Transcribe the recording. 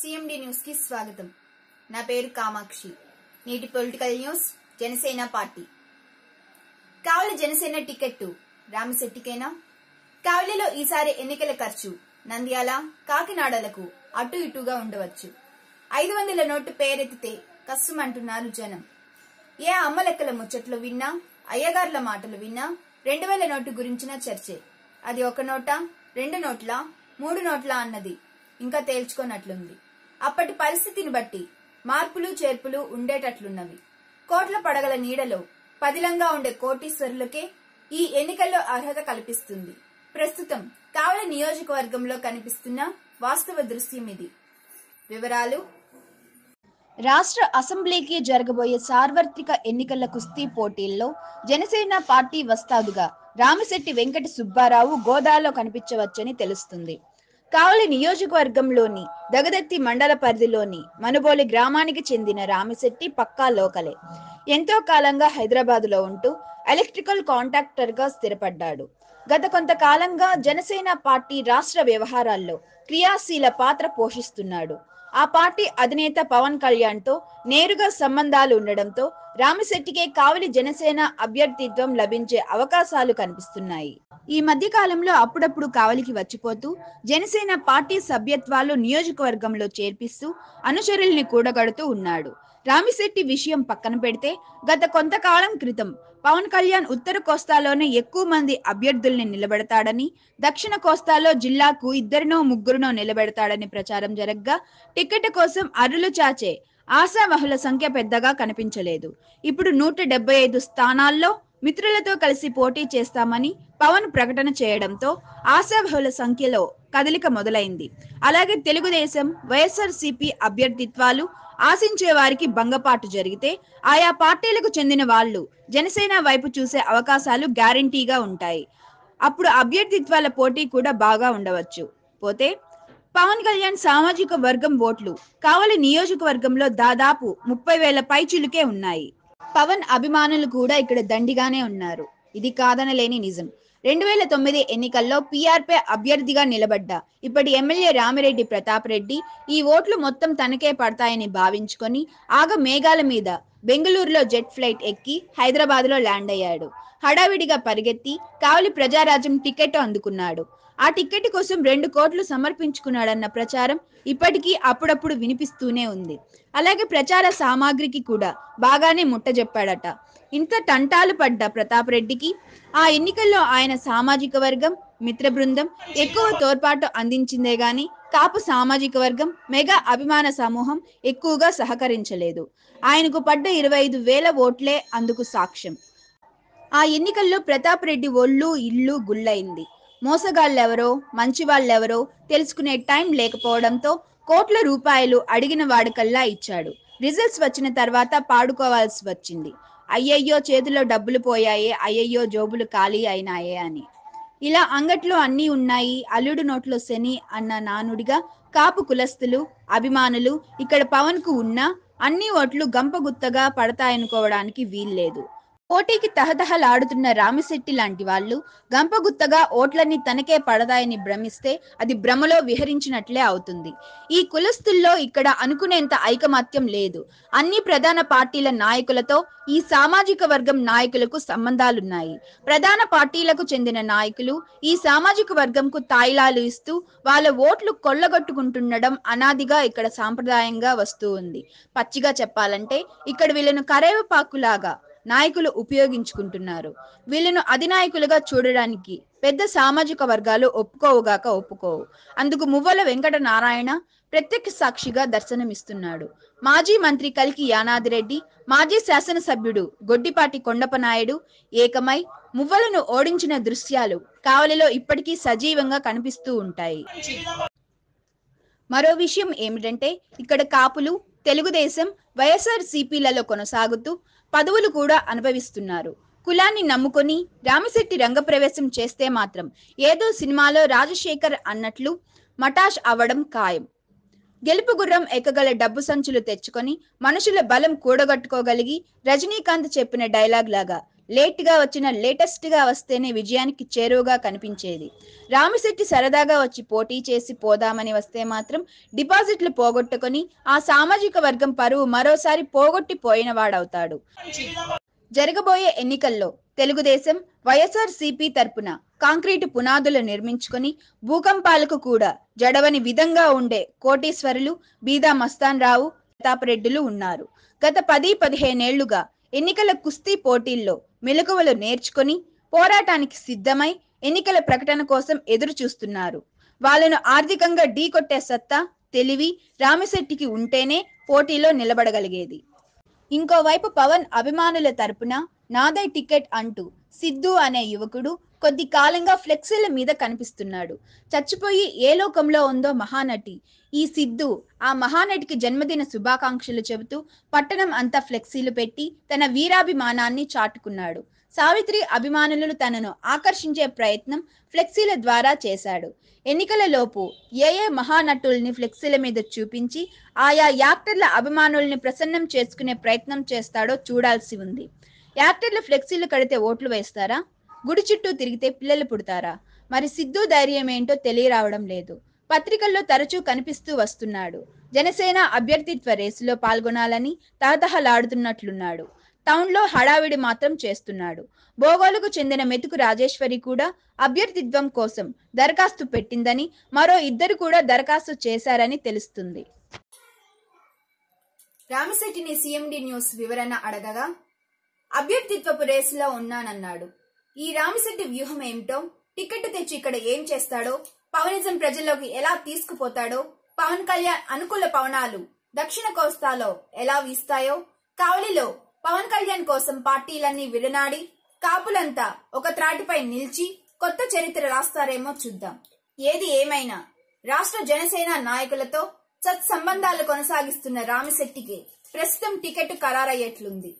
CMD న్యూస్కి స్వాగతం. నా పేరు కామాక్షి. నేటి political news Janasena party. Kavali Janasena ticket రామశెట్టికేనా? కావలిలో ఈసారి ఎన్నికల ఖర్చు నంద్యాల కాకినాడలకు అటు ఇటుగా ఉండవచ్చు. ఐదు వందల నోటు పేరెత్తితే కస్సుమంటున్నారు జనం. ఏ అమ్మలెక్కల ముచ్చట్లు విన్నా అయ్యగార్ల మాటలు విన్నా రెండు వేల నోటు గురించిన చర్చే. అది ఒక నోటా రెండు నోట్లా మూడు నోట్లా అన్నది. ఇంకా తేల్చుకోనట్లుంది. అప్పటి పరిస్థితిని బట్టి మార్పులు చేర్పులు ఉండేటట్లున్నవి. కోట్ల పడగల నీడలో పదిలంగా ఉండే కోటీశ్వరులకే ఈ ఎన్నికల్లో అర్హత కల్పిస్తుంది. ప్రస్తుతం కావలి నియోజకవర్గంలో కనిపిస్తున్న వాస్తవ దృశ్యం ఇది. వివరాలు. రాష్ట్ర అసెంబ్లీకి జరగబోయే సార్వత్రిక ఎన్నికల కుస్తీ పోటీల్లో జనసేన పార్టీ వస్తాదుగా. రామిశెట్టి వెంకట సుబ్బారావు గోదాలో కనిపించవచ్చని తెలుస్తుంది. కావలి నియోజకవర్గంలోని దగదత్తి మండల పరిధిలోని మనుబోలి గ్రామానికి చెందిన రామిశెట్టి పక్కా లోకలే. ఎంతో కాలంగా హైదరాబాదులో ఉంటూ ఎలక్ట్రికల్ కాంట్రాక్టర్గా స్థిరపడ్డాడు. గత కొంతకాలంగా జనసేన పార్టీ రాష్ట్ర వ్యవహారాల్లో క్రియాశీల పాత్ర పోషిస్తున్నాడు. ఆ పార్టీ అధినేత పవన్ కళ్యాణ్తో నేరుగా సంబంధాలు ఉండడంతో రామిశెట్టికే కావలి జనసేన అభ్యర్థిత్వం లభించే అవకాశాలు కనిపిస్తున్నాయి. ఈ మధ్య కాలంలో అప్పుడప్పుడు కావలికి వచ్చిపోతూ జనసేన పార్టీ సభ్యత్వాలు నియోజకవర్గంలో చేర్పిస్తూ అనుచరుల్ని కూడగడుతూ ఉన్నాడు. రామిశెట్టి విషయం పక్కన పెడితే గత కొంతకాలం క్రితం పవన్ కళ్యాణ్ ఉత్తర కోస్తాలోనే ఎక్కువ మంది అభ్యర్థుల్ని నిలబెడతాడని దక్షిణ కోస్తాలో జిల్లాకు ఇద్దరినో ముగ్గురునో నిలబెడతాడని ప్రచారం జరగ్గా టికెట్ కోసం అరులు చాచే ఆశావహుల సంఖ్య పెద్దగా కనిపించలేదు. ఇప్పుడు నూట డెబ్బై ఐదు స్థానాల్లో మిత్రులతో కలిసి పోటీ చేస్తామని పవన్ ప్రకటన చేయడంతో ఆశావహుల సంఖ్యలో కదలిక మొదలైంది. అలాగే తెలుగుదేశం వైఎస్ఆర్ అభ్యర్థిత్వాలు ఆశించే వారికి భంగపాటు జరిగితే ఆయా పార్టీలకు చెందిన వాళ్ళు జనసేన వైపు చూసే అవకాశాలు గ్యారంటీగా ఉంటాయి. అప్పుడు అభ్యర్థిత్వాల పోటీ కూడా బాగా ఉండవచ్చు. పోతే పవన్ కళ్యాణ్ సామాజిక వర్గం ఓట్లు కావలి నియోజకవర్గంలో దాదాపు ముప్పై వేల పైచిలుకే ఉన్నాయి. పవన్ అభిమానులు కూడా ఇక్కడ దండిగానే ఉన్నారు. ఇది కాదనలేని నిజం. రెండు వేల తొమ్మిది ఎన్నికల్లో పీఆర్పీ అభ్యర్థిగా నిలబడ్డ. ఇప్పటి ఎమ్మెల్యే రామిరెడ్డి ప్రతాప్ రెడ్డి ఈ ఓట్లు మొత్తం తనకే పడతాయని భావించుకొని ఆగ మేఘాల మీద బెంగళూరులో జెట్ ఫ్లైట్ ఎక్కి హైదరాబాద్లో ల్యాండ్ అయ్యాడు. హడావిడిగా పరిగెత్తి కావలి ప్రజారాజ్యం టికెట్ అందుకున్నాడు. ఆ టికెట్ కోసం రెండు కోట్లు సమర్పించుకున్నాడన్న ప్రచారం ఇప్పటికీ అప్పుడప్పుడు వినిపిస్తూనే ఉంది. అలాగే ప్రచార సామాగ్రికి కూడా బాగానే ముట్టజెప్పాడట ఇంత టంటాలు పడ్డ ప్రతాప్ రెడ్డికి ఆ ఎన్నికల్లో ఆయన సామాజిక వర్గం మిత్ర బృందం ఎక్కువ తోడ్పాటు అందించిందే గాని కాపు సామాజిక వర్గం మెగా అభిమాన సమూహం ఎక్కువగా సహకరించలేదు. ఆయనకు పడ్డ ఇరవై ఐదు వేల ఓట్లే అందుకు సాక్ష్యం. ఆ ఎన్నికల్లో ప్రతాప్ రెడ్డి ఒళ్ళు ఇల్లు గుల్లైంది. మోసగాళ్ళెవరో మంచివాళ్ళెవరో తెలుసుకునే టైం లేకపోవడంతో కోట్ల రూపాయలు అడిగిన వాడికల్లా ఇచ్చాడు. రిజల్ట్స్ వచ్చిన తర్వాత పాడుకోవాల్సి వచ్చింది. అయ్యయ్యో చేతిలో డబ్బులు పోయాయే అయ్యయ్యో జోబులు ఖాళీ అయినాయే అని. ఇలా అంగట్లో అన్నీ ఉన్నాయి అల్లుడు నోట్లో శని అన్న నానుడిగా కాపు కులస్తులు అభిమానులు ఇక్కడ పవన్కు ఉన్నా అన్ని ఓట్లు గంపగుత్తగా పడతాయనుకోవడానికి వీల్లేదు. పోటీకి తహతహలాడుతున్న రామిశెట్టి లాంటి వాళ్ళు గంపగుత్తగా ఓట్లన్నీ తనకే పడతాయని భ్రమిస్తే అది భ్రమలో విహరించినట్లే అవుతుంది. ఈ కులస్తుల్లో ఇక్కడ అనుకునేంత ఐకమత్యం లేదు. అన్ని ప్రధాన పార్టీల నాయకులతో ఈ సామాజిక వర్గం నాయకులకు సంబంధాలున్నాయి. ప్రధాన పార్టీలకు చెందిన నాయకులు ఈ సామాజిక వర్గంకు తాయిలాలు ఇస్తూ వాళ్ళ ఓట్లు కొల్లగొట్టుకుంటుండడం అనాదిగా ఇక్కడ సాంప్రదాయంగా వస్తూ ఉంది. పచ్చిగా చెప్పాలంటే ఇక్కడ వీళ్ళను కరేవపాకులాగా నాయకులు ఉపయోగించుకుంటున్నారు. వీళ్ళను అధినాయకులుగా చూడడానికి పెద్ద సామాజిక వర్గాలు ఒప్పుకోవుగాక ఒప్పుకోవు. అందుకు మువ్వల వెంకట నారాయణ ప్రత్యక్ష సాక్షిగా దర్శనమిస్తున్నాడు. మాజీ మంత్రి కలికి యానాదిరెడ్డి మాజీ శాసనసభ్యుడు గొడ్డిపాటి కొండపనాయుడు ఏకమై మువ్వలను ఓడించిన దృశ్యాలు కావలిలో ఇప్పటికీ సజీవంగా కనిపిస్తూ ఉంటాయి. మరో విషయం ఏమిటంటే ఇక్కడ కాపులు తెలుగుదేశం వైఎస్ఆర్ సిపిలలో కొనసాగుతూ పదవులు కూడా అనుభవిస్తున్నారు. కులాన్ని నమ్ముకొని రామశెట్టి రంగప్రవేశం చేస్తే మాత్రం ఏదో సినిమాలో రాజశేఖర్ అన్నట్లు మటాష్ అవ్వడం ఖాయం. గెలుపు గుర్రం ఎక్కగల డబ్బు సంచులు తెచ్చుకొని మనుషుల బలం కూడగట్టుకోగలిగి రజనీకాంత్ చెప్పిన డైలాగ్ లాగా లేట్గా వచ్చిన లేటెస్ట్గా వస్తేనే విజయానికి చేరువగా కనిపించేది. రామిశెట్టి సరదాగా వచ్చి పోటీ చేసి పోదామని వస్తే మాత్రం డిపాజిట్లు పోగొట్టుకొని ఆ సామాజిక వర్గం పరువు మరోసారి పోగొట్టి పోయినవాడవుతాడు. జరగబోయే ఎన్నికల్లో తెలుగుదేశం వైఎస్ఆర్ సిపి తరపున కాంక్రీటు పునాదులు నిర్మించుకొని భూకంపాలకు కూడా జడవని విధంగా ఉండే కోటీశ్వరులు బీదా మస్తాన్ రావు ప్రతాపరెడ్డిలు ఉన్నారు. గత పది పదిహేనేళ్ళుగా ఎన్నికల కుస్తీ పోటీల్లో మెలకువలు నేర్చుకొని పోరాటానికి సిద్ధమై ఎన్నికల ప్రకటన కోసం ఎదురు చూస్తున్నారు వాళ్ళను ఆర్థికంగా ఢీకొట్టే సత్తా తెలివి రామిశెట్టికి ఉంటేనే పోటీలో నిలబడగలిగేది. ఇంకోవైపు పవన్ అభిమానుల తరపున నాదే టికెట్ అంటూ సిద్ధు అనే యువకుడు కొద్ది కాలంగా ఫ్లెక్సీల మీద కనిపిస్తున్నాడు. చచ్చిపోయి ఏ లోకంలో ఉందో మహానటి. ఈ సిద్ధు ఆ మహానటికి జన్మదిన శుభాకాంక్షలు చెబుతూ పట్టణం అంతా ఫ్లెక్సీలు పెట్టి తన వీరాభిమానాన్ని చాటుకున్నాడు. సావిత్రి అభిమానులను తనను ఆకర్షించే ప్రయత్నం ఫ్లెక్సీల ద్వారా చేశాడు. ఎన్నికల లోపు ఏ ఏ మహానటుల్ని ఫ్లెక్సీల మీద చూపించి ఆయా యాక్టర్ల అభిమానుల్ని ప్రసన్నం చేసుకునే ప్రయత్నం చేస్తాడో చూడాల్సి ఉంది. యాక్టర్లు ఫ్లెక్సీలు కడితే ఓట్లు వేస్తారా? గుడి చుట్టూ తిరిగితే పిల్లలు పుడతారా? మరి సిద్ధు ధైర్యం ఏంటో తెలియరావడం లేదు. పత్రికల్లో తరచూ కనిపిస్తూ వస్తున్నాడు. జనసేన అభ్యర్థిత్వ రేసులో పాల్గొనాలని తహతహలాడుతున్నట్లున్నాడు టౌన్లో హడావిడి మాత్రం చేస్తున్నాడు. భోగోలకు చెందిన మెతుకు రాజేశ్వరి కూడా అభ్యర్థిత్వం కోసం దరఖాస్తు పెట్టిందని మరో ఇద్దరు కూడా దరఖాస్తు చేశారని తెలుస్తుంది. రామశెట్టిని సీఎండి న్యూస్ వివరణ అడగగా అభ్యర్థిత్వపు రేసులో ఉన్నానన్నాడు. ఈ రామిశెట్టి వ్యూహం ఏమిటో? టికెట్ తెచ్చి ఇక్కడ ఏం చేస్తాడో? పవనిజం ప్రజల్లోకి ఎలా తీసుకుపోతాడో? పవన్ కళ్యాణ్ అనుకూల పవనాలు దక్షిణ కోస్తాలో ఎలా వీస్తాయో? కావలిలో పవన్ కళ్యాణ్ కోసం పార్టీలన్నీ విడనాడి కాపులంతా ఒక త్రాటిపై నిలిచి కొత్త చరిత్ర రాస్తారేమో చూద్దాం. ఏది ఏమైనా? రాష్ట్ర జనసేన నాయకులతో సత్సంబంధాలు కొనసాగిస్తున్న రామిశెట్టికి ప్రస్తుతం టికెట్ ఖరారయ్యేట్లుంది.